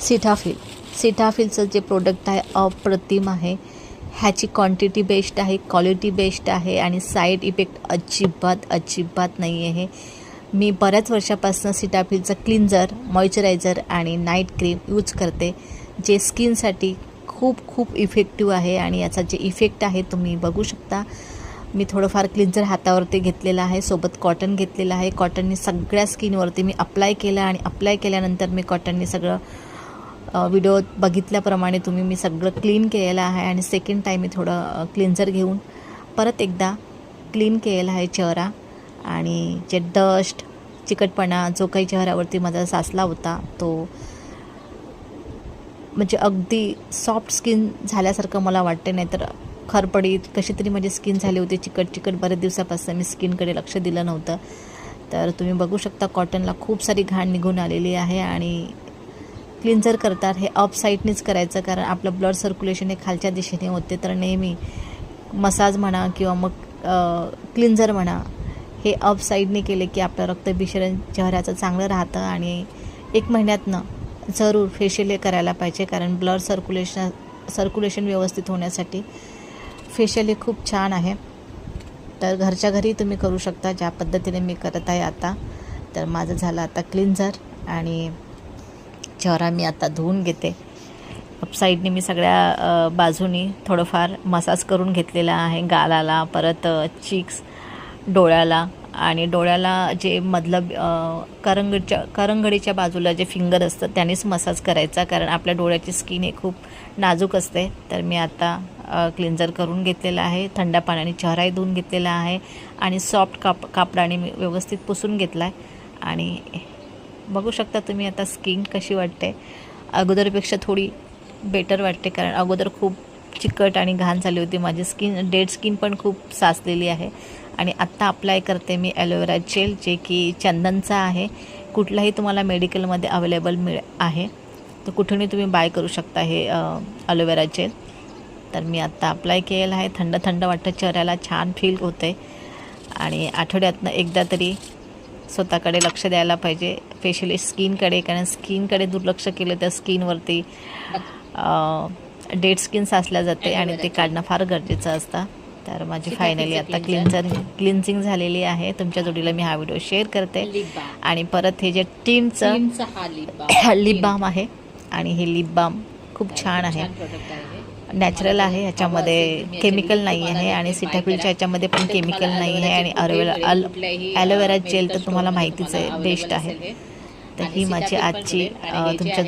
Cetaphil सिटाफिलचं जे product आहे अप्रतिम आहे. ह्याची क्वांटिटी बेस्ट आहे क्वालिटी बेस्ट आहे आणि साईड इफेक्ट अजिबात अजिबात नाही आहे मी बऱ्याच वर्षापासून सिटाफिलचं क्लिन्झर मॉइश्चरायझर आणि नाईट क्रीम यूज करते जे स्किनसाठी खूप खूप इफेक्टिव्ह आहे आणि याचा जे इफेक्ट आहे तुम्ही बघू शकता. मी थोडंफार क्लिन्झर हातावरती घेतलेलं आहे सोबत कॉटन घेतलेलं आहे. कॉटनने सगळ्या स्किनवरती मी अप्लाय केलं आणि अप्लाय केल्यानंतर मी कॉटनने सगळं व्हिडिओ बघितल्याप्रमाणे तुम्ही मी सगळं क्लीन केलेलं आहे आणि सेकंड टाईम मी थोडं क्लिन्झर घेऊन परत एकदा क्लीन केलेला आहे चेहरा आणि जे डस्ट चिकटपणा जो काही चेहऱ्यावरती माझा साचला होता तो म्हणजे अगदी सॉफ्ट स्किन झाल्यासारखं मला वाटते नाही तर खरपडीत कशी तरी माझी स्किन झाली होती चिकट चिकट बऱ्याच दिवसापासून मी स्किनकडे लक्ष दिलं नव्हतं. तर तुम्ही बघू शकता कॉटनला खूप सारी घाण निघून आलेली आहे आणि क्लिन्झर करतात हे अप करायचं कारण आपलं ब्लड सर्क्युलेशन हे खालच्या दिशेने होते. तर नेहमी मसाज म्हणा किंवा मग क्लिन्झर म्हणा हे अप साईडने केले की आपलं रक्तभिसरण चेहऱ्याचं चांगलं राहतं आणि एक महिन्यातनं जरूर फेशियल करायला पाहिजे कारण ब्लड सर्क्युलेशन सर्क्युलेशन व्यवस्थित होण्यासाठी फेशियल हे खूप छान आहे. तर घरच्या घरी तुम्ही करू शकता. ज्या पद्धतीने मी करत आहे आता तर माझं झालं आता क्लिन्झर आणि चेहरा मी आता धुवून घेते. अपसाईडने मी सगळ्या बाजूनी थोडंफार मसाज करून घेतलेला आहे. गालाला परत चिक्स डोळ्याला. आणि डोळ्याला जे मधलं करंगडच्या करंगडीच्या बाजूला जे फिंगर असतं त्यानेच मसाज करायचा. कारण आपल्या डोळ्याची स्किन हे खूप नाजूक असते. तर मी आता क्लिन्झर करून घेतलेला आहे. थंड पाण्याने चेहराही धुवून घेतलेला आहे. आणि सॉफ्ट काप कापडाने मी व्यवस्थित पुसून घेतला आहे आणि बघू शकता तुम्ही आता स्किन कशी वाटते. अगोदरपेक्षा थोडी बेटर वाटते कारण अगोदर खूप चिकट आणि घाण झाली होती. माझी स्किन डेड स्किन पण खूप साचलेली आहे. आणि आत्ता अप्लाय करते मी ॲलोवेरा जेल जे की चंदनचा आहे. कुठलाही तुम्हाला मेडिकलमध्ये अवेलेबल मिळ आहे. तर कुठूनही तुम्ही बाय करू शकता हे ॲलोवेरा जेल तर मी आत्ता अप्लाय केलेलं आहे. थंड थंड वाटतं चेहऱ्याला छान फील होते. आणि आठवड्यातनं एकदा तरी स्वतःकडे लक्ष द्यायला पाहिजे. स्पेशली स्किनकडे कारण स्किनकडे दुर्लक्ष केलं तर स्किनवरती डेड स्किन साचल्या जाते आणि ते काढणं फार गरजेचं असतं. तर माझी फायनली आता क्लिन्झर क्लिन्झिंग झालेली आहे. तुमच्या जोडीला मी हा व्हिडिओ शेअर करते. आणि परत हे जे टीमचा लिप बाम आहे. आणि हे लिप बाम खूप छान आहे. नॅचरल आहे ह्याच्यामध्ये केमिकल नाही आहे आणि सिटाफिलच्या ह्याच्यामध्ये पण केमिकल नाही आहे आणि अरोवेला अल ॲलोवेरा जेल तर तुम्हाला माहितीच आहे बेस्ट आहे. तर ही माझी आजची तुमच्या